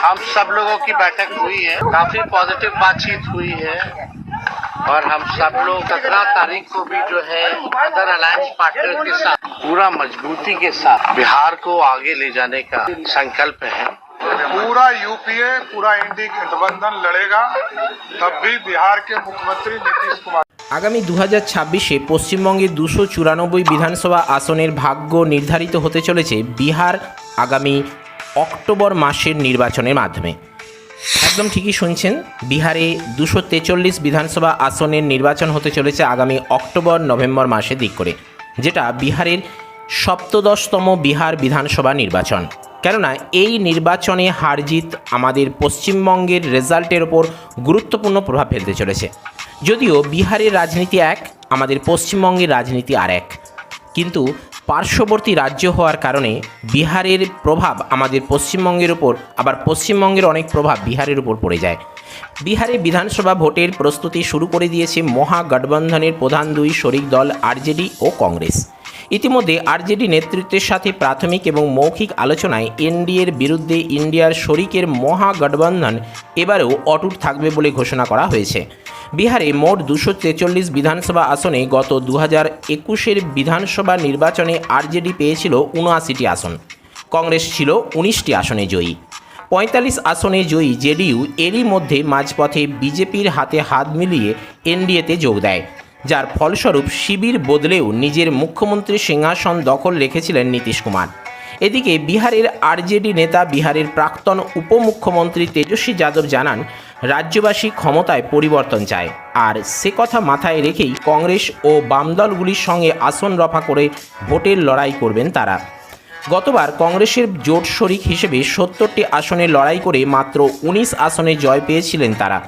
हम सब लोगों की बैठक हुई है काफी पॉजिटिव बातचीत हुई है और हम सब लोग सत्रह तारीख को भी जो है अदर अलायंस पार्टनर के साथ पूरा मजबूती के साथ बिहार को आगे ले जाने का संकल्प है पूरा यूपीए पूरा इंडी गठबंधन लड़ेगा तब भी बिहार के मुख्यमंत्री नीतीश कुमार আগামী দু হাজার ছাব্বিশে পশ্চিমবঙ্গের দুশো চুরানব্বই বিধানসভা আসনের ভাগ্য নির্ধারিত হতে চলেছে বিহার আগামী অক্টোবর মাসের নির্বাচনের মাধ্যমে। একদম ঠিকই শুনছেন, বিহারে দুশো তেচল্লিশ বিধানসভা আসনের নির্বাচন হতে চলেছে আগামী অক্টোবর, নভেম্বর মাসে দিক করে, যেটা বিহারের সপ্তদশতম বিহার বিধানসভা নির্বাচন। কেননা, এই নির্বাচনে হারজিত আমাদের পশ্চিমবঙ্গের রেজাল্টের ওপর গুরুত্বপূর্ণ প্রভাব ফেলতে চলেছে। যদিও বিহারের রাজনীতি এক, আমাদের পশ্চিমবঙ্গের রাজনীতি আর এক। কিন্তু পার্শ্ববর্তী রাজ্য হওয়ার কারণে বিহারের প্রভাব আমাদের পশ্চিমবঙ্গের উপর, আবার পশ্চিমবঙ্গের অনেক প্রভাব বিহারের উপর পড়ে যায়। বিহারে বিধানসভা ভোটের প্রস্তুতি শুরু করে দিয়েছে মহাগঠবন্ধনের প্রধান দুই শরিক দল আরজেডি ও কংগ্রেস। ইতিমধ্যে আরজেডি নেতৃত্বের সাথে প্রাথমিক এবং মৌখিক আলোচনায় এনডিএর বিরুদ্ধে ইন্ডিয়ার শরিকের মহাগঠবন্ধন এবারেও অটুট থাকবে বলে ঘোষণা করা হয়েছে। বিহারে মোট দুশো তেচল্লিশ বিধানসভা আসনে গত দু হাজার একুশের বিধানসভা নির্বাচনে আরজেডি পেয়েছিল উনআশিটি আসন। কংগ্রেস ছিল উনিশটি আসনে জয়ী। পঁয়তাল্লিশ আসনে জয়ী জেডিইউ এরই মধ্যে মাঝপথে বিজেপির হাতে হাত মিলিয়ে এনডিএতে যোগ দেয়। যার ফলস্বরূপ শিবির বদলেও নিজের মুখ্যমন্ত্রী সিংহাসন দখল রেখেছিলেন নীতিশ কুমার। এদিকে বিহারের আরজেডি নেতা, বিহারের প্রাক্তন উপমুখ্যমন্ত্রী তেজস্বী যাদব জানান, রাজ্যবাসী ক্ষমতায় পরিবর্তন চায়। আর সে কথা মাথায় রেখেই কংগ্রেস ও বাম দলগুলির সঙ্গে আসন রফা করে ভোটের লড়াই করবেন তারা। গতবার কংগ্রেসের জোট শরিক হিসেবে সত্তরটি আসনে লড়াই করে মাত্র উনিশ আসনে জয় পেয়েছিলেন তারা।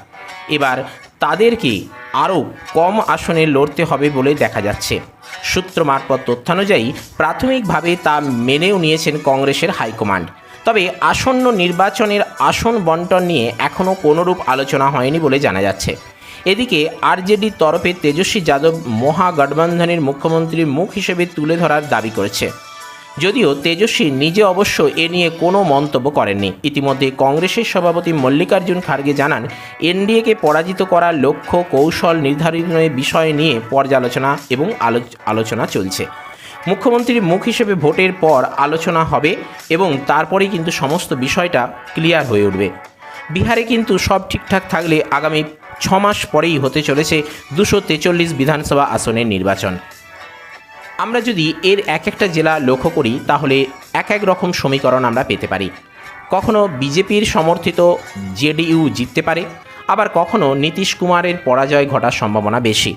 এবার তাদেরকে আরও কম আসনে লড়তে হবে বলে দেখা যাচ্ছে। সূত্র মারফত তথ্যানুযায়ী প্রাথমিকভাবে তা মেনেও নিয়েছেন কংগ্রেসের হাইকমান্ড। তবে আসন্ন নির্বাচনের আসন বন্টন নিয়ে এখনও কোনোরূপ আলোচনা হয়নি বলে জানা যাচ্ছে। এদিকে আরজেডির তরফে তেজস্বী যাদব মহাগঠবন্ধনের মুখ্যমন্ত্রীর মুখ হিসেবে তুলে ধরার দাবি করেছে। যদিও তেজস্বী নিজে অবশ্য এ নিয়ে কোনো মন্তব্য করেননি। ইতিমধ্যে কংগ্রেসের সভাপতি মল্লিকার্জুন খার্গে জানান, এনডিএকে পরাজিত করার লক্ষ্য, কৌশল নির্ধারণের বিষয় নিয়ে পর্যালোচনা এবং আলোচনা চলছে। মুখ্যমন্ত্রীর মুখ হিসেবে ভোটের পর আলোচনা হবে এবং তারপরেই কিন্তু সমস্ত বিষয়টা ক্লিয়ার হয়ে উঠবে। বিহারে কিন্তু সব ঠিকঠাক থাকলে আগামী ছমাস পরেই হতে চলেছে দুশো তেচল্লিশ বিধানসভা আসনের নির্বাচন। আমরা যদি এর এক একটা জেলা লক্ষ্য করি, তাহলে এক এক রকম সমীকরণ আমরা পেতে পারি। কখনো বিজেপির সমর্থিত জেডিইউ জিততে পারে, আবার কখনো নীতিশ কুমারের পরাজয় ঘটার সম্ভাবনা বেশি।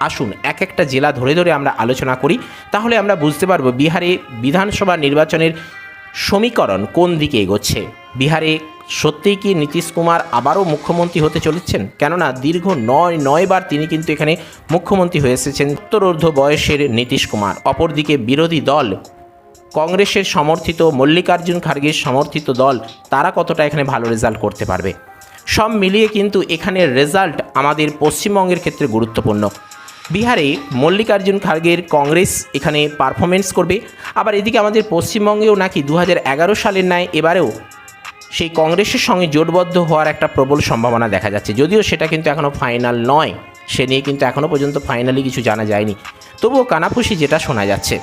আসুন, এক একটা জেলা ধরে ধরে আমরা আলোচনা করি, তাহলে আমরা বুঝতে পারব বিহারে বিধানসভা নির্বাচনের সমীকরণ কোন দিকে এগোচ্ছে। বিহারে সত্যিই কি নীতিশ কুমার আবারও মুখ্যমন্ত্রী হতে চলেছেন? কেননা দীর্ঘ নয় নয়বার তিনি কিন্তু এখানে মুখ্যমন্ত্রী হয়ে এসেছেন। উত্তরর্ধ বয়সের নীতিশ কুমার। অপরদিকে বিরোধী দল, কংগ্রেসের সমর্থিত মল্লিকার্জুন খার্গের সমর্থিত দল, তারা কতটা এখানে ভালো রেজাল্ট করতে পারবে? সব মিলিয়ে কিন্তু এখানের রেজাল্ট আমাদের পশ্চিমবঙ্গের ক্ষেত্রে গুরুত্বপূর্ণ। বিহারে মল্লিকার্জুন খার্গের কংগ্রেস এখানে পারফরমেন্স করবে। আবার এদিকে আমাদের পশ্চিমবঙ্গেও নাকি দু হাজার এগারো সালের ন্যায় এবারেও সেই কংগ্রেসের সঙ্গে জোটবদ্ধ হওয়ার একটা প্রবল সম্ভাবনা দেখা যাচ্ছে। যদিও সেটা কিন্তু এখনও ফাইনাল নয়, সে নিয়ে কিন্তু এখনও পর্যন্ত ফাইনালি কিছু জানা যায়নি। তবুও কানাফুসি যেটা শোনা যাচ্ছে।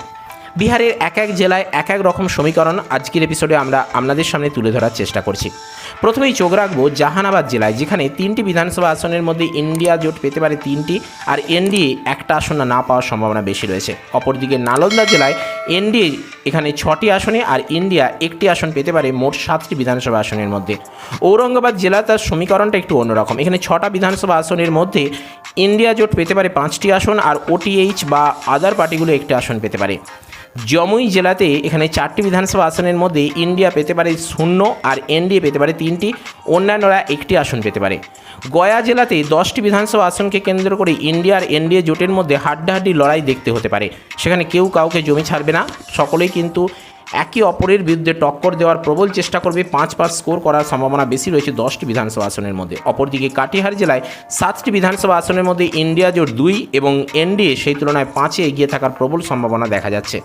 বিহারের এক এক জেলায় এক এক রকম সমীকরণ আজকের এপিসোডে আমরা আপনাদের সামনে তুলে ধরার চেষ্টা করছি। প্রথমেই চোখ রাখব জাহানাবাদ জেলায়, যেখানে তিনটি বিধানসভা আসনের মধ্যে ইন্ডিয়া জোট পেতে পারে তিনটি আর এনডিএ একটা আসন না পাওয়ার সম্ভাবনা বেশি রয়েছে। অপরদিকে নালন্দা জেলায় এনডিএ এখানে ছটি আসনে আর ইন্ডিয়া একটি আসন পেতে পারে মোট সাতটি বিধানসভা আসনের মধ্যে। ঔরঙ্গাবাদ জেলা তার সমীকরণটা একটু অন্যরকম। এখানে ছটা বিধানসভা আসনের মধ্যে ইন্ডিয়া জোট পেতে পারে পাঁচটি আসন আর ওটিএইচ বা আদার পার্টিগুলো একটি আসন পেতে পারে। জমুই জেলাতে এখানে চারটি বিধানসভা আসনের মধ্যে ইন্ডিয়া পেতে পারে শূন্য আর এনডিএ পেতে পারে তিনটি। অন্যান্যরা একটি আসন পেতে পারে। গয়া জেলাতে দশটি বিধানসভা আসনকে কেন্দ্র করে ইন্ডিয়া আর এনডিএ জোটের মধ্যে হাড্ডাহাড্ডি লড়াই দেখতে হতে পারে। সেখানে কেউ কাউকে জমি ছাড়বে না। সকলেই কিন্তু একে অপরের বিরুদ্ধে টক্কর দেওয়ার প্রবল চেষ্টা করবে। পাঁচ পাঁচ স্কোর করার সম্ভাবনা বেশি রয়েছে দশটি বিধানসভা আসনের মধ্যে। অপরদিকে কাটিহার জেলায় সাতটি বিধানসভা আসনের মধ্যে ইন্ডিয়া জোট দুই এবং এনডিএ সেই তুলনায় পাঁচে এগিয়ে থাকার প্রবল সম্ভাবনা দেখা যাচ্ছে।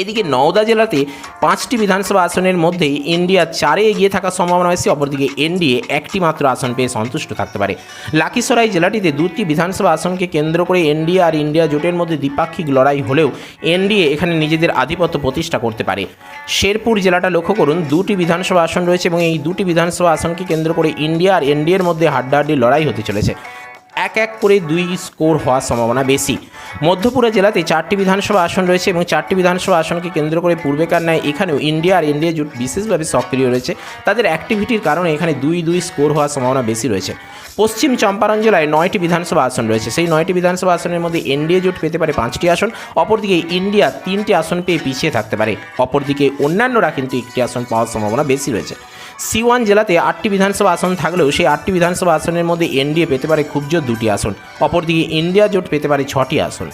এদিকে নওদা জেলাতে পাঁচটি বিধানসভা আসনের মধ্যে ইন্ডিয়া চারে এগিয়ে থাকার সম্ভাবনা বেশি অপরদিকে এনডিএ একটি মাত্র আসন পেয়ে সন্তুষ্ট থাকতে পারে। লাকিসরাই জেলাটিতে দুটি বিধানসভা আসনকে কেন্দ্র করে এনডিএ আর ইন্ডিয়া জোটের মধ্যে দ্বিপাক্ষিক লড়াই হলেও এনডিএ এখানে নিজেদের আধিপত্য প্রতিষ্ঠা করতে পারে। শেরপুর জেলাটা লক্ষ্য করুন, দুটি বিধানসভা আসন রয়েছে এবং এই দুটি বিধানসভা আসনকে কেন্দ্র করে ইন্ডিয়া আর এনডিএর মধ্যে হাড্ডাহাড্ডি লড়াই হতে চলেছে। এক এক করে দুই স্কোর হওয়ার সম্ভাবনা বেশি। মধ্যপুরা জেলাতে চারটি বিধানসভা আসন রয়েছে এবং চারটি বিধানসভা আসনকে কেন্দ্র করে পূর্বেকার ন্যায় এখানেও ইন্ডিয়া আর ইন্ডিয়া জোট বিশেষভাবে সক্রিয় রয়েছে। তাদের অ্যাক্টিভিটির কারণে এখানে দুই দুই স্কোর হওয়ার সম্ভাবনা বেশি রয়েছে। পশ্চিম চম্পারণ জেলায় নয়টি বিধানসভা আসন রয়েছে। সেই নয়টি বিধানসভা আসনের মধ্যে এনডিএ জোট পেতে পারে পাঁচটি আসন। অপরদিকে ইন্ডিয়া তিনটি আসন পেয়ে পিছিয়ে থাকতে পারে। অপরদিকে অন্যান্যরা কিন্তু একটি আসন পাওয়ার সম্ভাবনা বেশি রয়েছে। সিওয়ান জেলাতে আটটি বিধানসভা আসন থাকলেও সেই আটটি বিধানসভা আসনের মধ্যে এনডিএ পেতে পারে খুব জোর দুটি আসন। অপরদিকে ইন্ডিয়া জোট পেতে পারে ছটি আসন।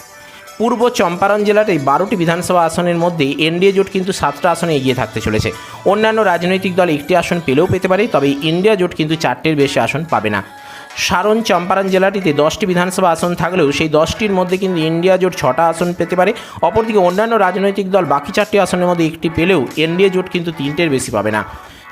পূর্ব চম্পারণ জেলাতে বারোটি বিধানসভা আসনের মধ্যে এনডিএ জোট কিন্তু সাতটা আসনে এগিয়ে থাকতে চলেছে। অন্যান্য রাজনৈতিক দল একটি আসন পেলেও পেতে পারে, তবে ইন্ডিয়া জোট কিন্তু চারটের বেশি আসন পাবে না। সারণ চম্পারণ জেলাটিতে দশটি বিধানসভা আসন থাকলেও সেই দশটির মধ্যে কিন্তু ইন্ডিয়া জোট ছটা আসন পেতে পারে। অপরদিকে অন্যান্য রাজনৈতিক দল বাকি চারটি আসনের মধ্যে একটি পেলেও এনডিএ জোট কিন্তু তিনটের বেশি পাবে না।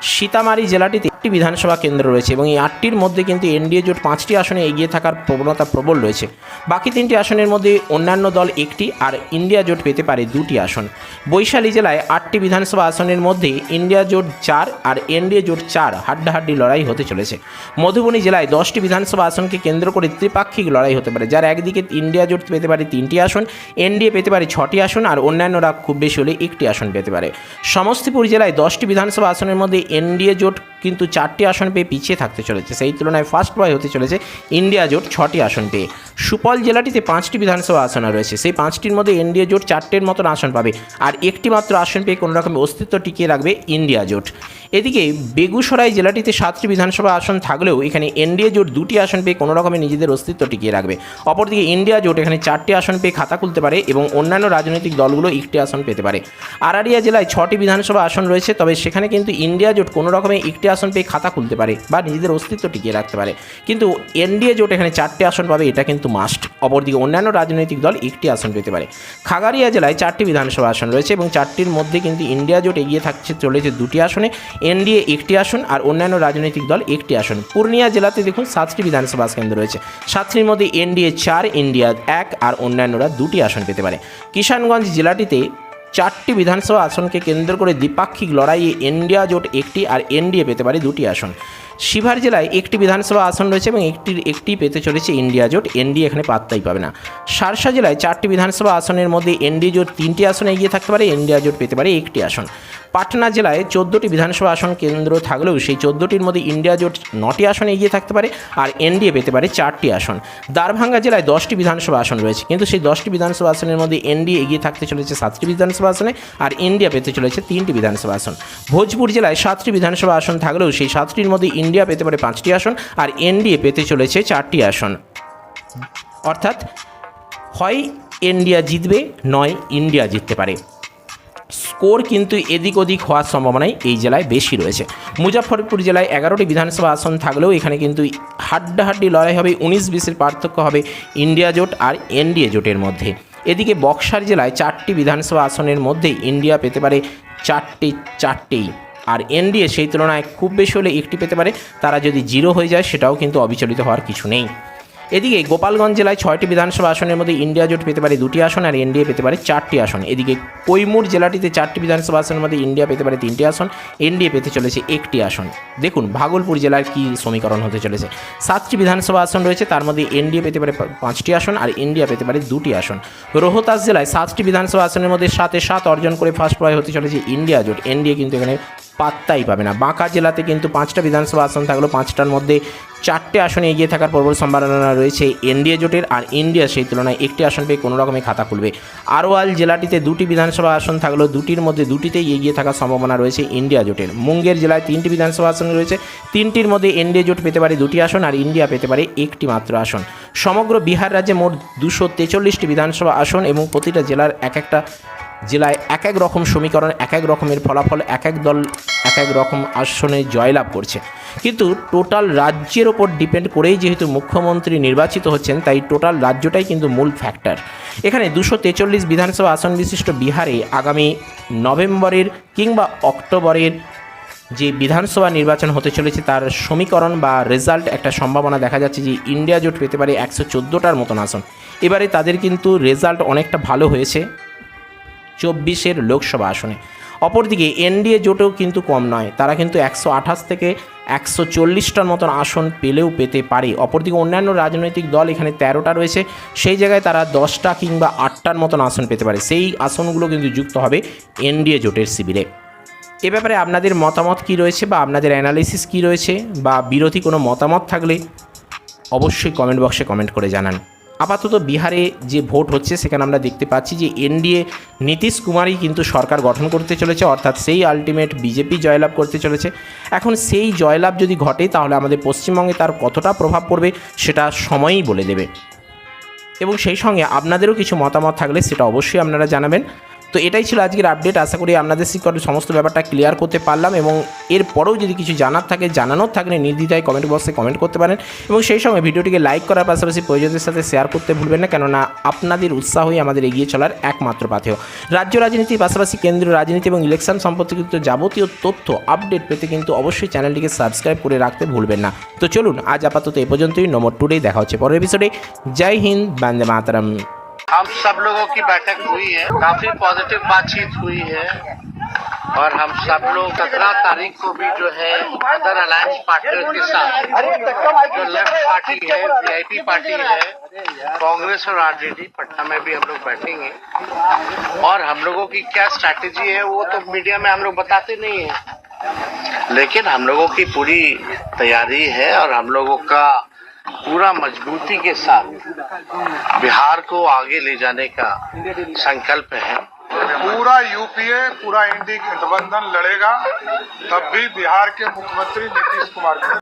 সীতামারি জেলাটিতে। একটি বিধানসভা কেন্দ্র রয়েছে এবং এই আটটির মধ্যে কিন্তু এনডিএ জোট পাঁচটি আসনে এগিয়ে থাকার প্রবণতা প্রবল রয়েছে। বাকি তিনটি আসনের মধ্যে অন্যান্য দল একটি আর ইন্ডিয়া জোট পেতে পারে দুটি আসন। বৈশালী জেলায় আটটি বিধানসভা আসনের মধ্যে ইন্ডিয়া জোট চার আর এনডিএ জোট চার হাড্ডাহাড্ডি লড়াই হতে চলেছে। মধুবনী জেলায় দশটি বিধানসভা আসনকে কেন্দ্র করে ত্রিপাক্ষিক লড়াই হতে পারে, যার একদিকে ইন্ডিয়া জোট পেতে পারে তিনটি আসন, এনডিএ পেতে পারে ছটি আসন আর অন্যান্যরা খুব বেশি হলে একটি আসন পেতে পারে। সমস্তিপুর জেলায় দশটি বিধানসভা আসনের মধ্যে এনডিএ জোট কিন্তু চারটি আসন পেয়ে পিছিয়ে থাকতে চলেছে। সেই তুলনায় ফার্স্ট বয় হতে চলেছে ইন্ডিয়া জোট ছটি আসন পেয়ে। সুপল জেলাটিতে পাঁচটি বিধানসভা আসন রয়েছে। সেই পাঁচটির মধ্যে এনডিএ জোট চারটের মতন আসন পাবে। আর একটি মাত্র আসন পেয়ে কোনো রকম অস্তিত্ব টিকিয়ে রাখবে ইন্ডিয়া জোট। এদিকে বেগুসরাই জেলাটিতে সাতটি বিধানসভা আসন থাকলেও এখানে এনডিএ জোট দুটি আসন পেয়ে কোনো রকমের নিজেদের অস্তিত্ব টিকিয়ে রাখবে। অপরদিকে ইন্ডিয়া জোট এখানে চারটি আসন পেয়ে খাতা খুলতে পারে এবং অন্যান্য রাজনৈতিক দলগুলো একটি আসন পেতে পারে। আরারিয়া জেলায় ছটি বিধানসভা আসন রয়েছে, তবে সেখানে কিন্তু ইন্ডিয়া জোট কোনো রকমের একটি আসন পেয়ে খাতা খুলতে পারে বা নিজেদের অস্তিত্ব টিকিয়ে রাখতে পারে। কিন্তু এনডিএ জোট এখানে চারটি আসন পাবে, এটা কিন্তু মাস্ট অপরদিকে অন্যান্য রাজনৈতিক দল একটি আসন পেতে পারে। খাগারিয়া জেলায় চারটি বিধানসভা আসন রয়েছে এবং চারটির মধ্যে কিন্তু ইন্ডিয়া জোট এগিয়ে থাকছে, চলেছে দুটি আসনে। এনডিএ একটি আসন আর অন্যান্য রাজনৈতিক দল একটি আসন। পূর্ণিয়া জেলাতে দেখুন সাতটি বিধানসভা কেন্দ্র রয়েছে। সাতটির মধ্যে এনডিএ চার, ইন্ডিয়া এক আর অন্যান্যরা দুটি আসন পেতে পারে। কিষানগঞ্জ জেলাটিতে চারটি বিধানসভা আসনকে কেন্দ্র করে দ্বিপাক্ষিক লড়াইয়ে এনডিয়া জোট একটি আর এনডিএ পেতে পারে দুটি আসন। শিভার জেলায় একটি বিধানসভা আসন রয়েছে এবং একটির একটি পেতে চলেছে ইন্ডিয়া জোট। এনডিএ এখানে পাত্তাই পাবে না। সারসা জেলায় চারটি বিধানসভা আসনের মধ্যে এনডি জোট তিনটি আসনে এগিয়ে থাকতে পারে ইন্ডিয়া জোট পেতে পারে একটি আসন। পাটনা জেলায় চোদ্দোটি বিধানসভা আসন কেন্দ্র থাকলেও সেই চোদ্দোটির মধ্যে ইন্ডিয়া জোট নটি আসনে এগিয়ে থাকতে পারে আর এনডিএ পেতে পারে চারটি আসন। দারভাঙ্গা জেলায় দশটি বিধানসভা আসন রয়েছে, কিন্তু সেই দশটি বিধানসভা আসনের মধ্যে এনডিএ এগিয়ে থাকতে চলেছে সাতটি বিধানসভা আসনে আর ইন্ডিয়া পেতে চলেছে তিনটি বিধানসভা আসন। ভোজপুর জেলায় সাতটি বিধানসভা আসন থাকলেও সেই সাতটির মধ্যে ইন্ডিয়া পেতে পারে পাঁচটি আসন আর এনডিএ পেতে চলেছে চারটি আসন। অর্থাৎ হয় ইন্ডিয়া জিতবে, নয় ইন্ডিয়া জিততে পারে। স্কোর কিন্তু এদিক ওদিক হওয়ার সম্ভাবনাই এই জেলায় বেশি রয়েছে। মুজাফরপুর জেলায় এগারোটি বিধানসভা আসন থাকলেও এখানে কিন্তু হাড্ডাহাড্ডি লড়াই হবে, উনিশ বিশের পার্থক্য হবে ইন্ডিয়া জোট আর এনডিএ জোটের মধ্যে। এদিকে বক্সার জেলায় চারটি বিধানসভা আসনের মধ্যে ইন্ডিয়া পেতে পারে চারটি, চারটেই। আর এনডিএ সেই তুলনায় খুব বেশি হলে একটি পেতে পারে। তারা যদি জিরো হয়ে যায়, সেটাও কিন্তু অবিচলিত হওয়ার কিছু নেই। এদিকে গোপালগঞ্জ জেলায় ছয়টি বিধানসভা আসনের মধ্যে ইন্ডিয়া জোট পেতে পারে দুটি আসন আর এনডিএ পেতে পারে চারটি আসন। এদিকে কৈমুর জেলাটিতে চারটি বিধানসভা আসনের মধ্যে ইন্ডিয়া পেতে পারে তিনটি আসন। এনডিএ পেতে চলেছে একটি আসন। দেখুন, ভাগলপুর জেলার কি সমীকরণ হতে চলেছে। সাতটি বিধানসভা আসন রয়েছে, তার মধ্যে এনডিএ পেতে পারে পাঁচটি আসন আর ইন্ডিয়া পেতে পারে দুটি আসন। রোহতাস জেলায় সাতটি বিধানসভা আসনের মধ্যে সাতে সাত অর্জন করে ফার্স্ট প্রায় হতে চলেছে ইন্ডিয়া জোট। এনডিএ কিন্তু এখানে পাত্তাই পাবে না। বাঁকা জেলাতে কিন্তু পাঁচটা বিধানসভা আসন থাকলেও পাঁচটার মধ্যে চারটে আসনে এগিয়ে থাকার প্রবল সম্ভাবনা রয়েছে এনডিএ জোটের আর ইন্ডিয়া সেই তুলনায় একটি আসন পেয়ে কোনো রকমের খাতা খুলবে। আরওয়াল জেলাটিতে দুটি বিধানসভা আসন থাকলেও দুটির মধ্যে দুটিতেই এগিয়ে থাকার সম্ভাবনা রয়েছে ইন্ডিয়া জোটের। মুঙ্গের জেলায় তিনটি বিধানসভা আসন রয়েছে, তিনটির মধ্যে এনডিএ জোট পেতে পারে দুটি আসন আর ইন্ডিয়া পেতে পারে একটি মাত্র আসন। সমগ্র বিহার রাজ্যে মোট দুশো তেচল্লিশটি বিধানসভা আসন এবং প্রতিটা জেলার এক একটা জেলায় এক এক রকম সমীকরণ, এক এক রকমের ফলাফল, এক এক দল, এক এক রকম আসনে জয়লাভ করছে। কিন্তু টোটাল রাজ্যের ওপর ডিপেন্ড করেই যেহেতু মুখ্যমন্ত্রী নির্বাচিত হচ্ছেন, তাই টোটাল রাজ্যটাই কিন্তু মূল ফ্যাক্টর। এখানে দুশো তেচল্লিশ বিধানসভা আসন বিশিষ্ট বিহারে আগামী নভেম্বরের কিংবা অক্টোবরের যে বিধানসভা নির্বাচন হতে চলেছে, তার সমীকরণ বা রেজাল্ট একটা সম্ভাবনা দেখা যাচ্ছে যে ইন্ডিয়া জোট পেতে পারে একশো চোদ্দোটার মতন আসন। এবারে তাদের কিন্তু রেজাল্ট অনেকটা ভালো হয়েছে। চব্বিশের লোকসভা আসনে। অপরদিকে এনডিএ জোটেও কিন্তু কম নয়, তারা কিন্তু একশো আঠাশ থেকে একশো চল্লিশটার মতন আসন পেলেও পেতে পারে। অপরদিকে অন্যান্য রাজনৈতিক দল এখানে তেরোটা রয়েছে, সেই জায়গায় তারা দশটা কিংবা আটটার মতন আসন পেতে পারে। সেই আসনগুলো কিন্তু যুক্ত হবে এনডিএ জোটের শিবিরে। এ ব্যাপারে আপনাদের মতামত কি রয়েছে বা আপনাদের অ্যানালিসিস কি রয়েছে বা বিরোধী কোনো মতামত থাকলে অবশ্যই কমেন্ট বক্সে কমেন্ট করে জানান। আপাতত বিহারে যে ভোট হচ্ছে, সেখানে আমরা দেখতে পাচ্ছি যে এনডিএ নীতিশ কুমারই কিন্তু সরকার গঠন করতে চলেছে, অর্থাৎ সেই আলটিমেট বিজেপি জয়লাভ করতে চলেছে। এখন সেই জয়লাভ যদি ঘটে, তাহলে আমাদের পশ্চিমবঙ্গে তার কতটা প্রভাব পড়বে, সেটা সময়ই বলে দেবে। এবং সেই সঙ্গে আপনাদেরও কিছু মতামত থাকলে, সেটা অবশ্যই আপনারা জানাবেন। তো এটাই ছিল আজকের আপডেট আশা করি আপনাদের শিক্ষক সমস্ত ব্যাপারটা ক্লিয়ার করতে পারলাম এবং এরপরেও যদি কিছু জানার থাকে, জানানোর থাকলে নির্দ্বিধায় কমেন্ট বক্সে কমেন্ট করতে পারেন এবং সেই সময় ভিডিওটিকে লাইক করার পাশাপাশি প্রয়োজনদের সাথে শেয়ার করতে ভুলবেন না, কেননা আপনাদের উৎসাহই আমাদের এগিয়ে চলার একমাত্র পাথেয়। রাজ্য রাজনীতির পাশাপাশি কেন্দ্রীয় রাজনীতি এবং ইলেকশন সম্পর্কিত যাবতীয় তথ্য আপডেট পেতে কিন্তু অবশ্যই চ্যানেলটিকে সাবস্ক্রাইব করে রাখতে ভুলবেন না। তো চলুন, আজ আপাতত এ পর্যন্তই। নম্বর টুডেই দেখা হচ্ছে পরের এপিসোডে জয় হিন্দ, বন্দে মাতারাম। हम सब लोगों की बैठक हुई है। काफ़ी पॉजिटिव बातचीत हुई है। और हम सब लोग सत्रह तारीख को भी जो है अदर अलायंस पार्टनर के साथ जो लेफ़्ट पार्टी है वीआईपी पार्टी है, कांग्रेस और आरजेडी पटना में भी हम लोग बैठेंगे। और हम लोगों की क्या स्ट्रैटेजी है, वो तो मीडिया में हम लोग बताते नहीं है। लेकिन हम लोगों की पूरी तैयारी है और हम लोगों का पूरा मजबूती के साथ बिहार को आगे ले जाने का संकल्प है। पूरा यूपीए, पूरा इंडी गठबंधन लड़ेगा, तब भी बिहार के मुख्यमंत्री नीतीश कुमार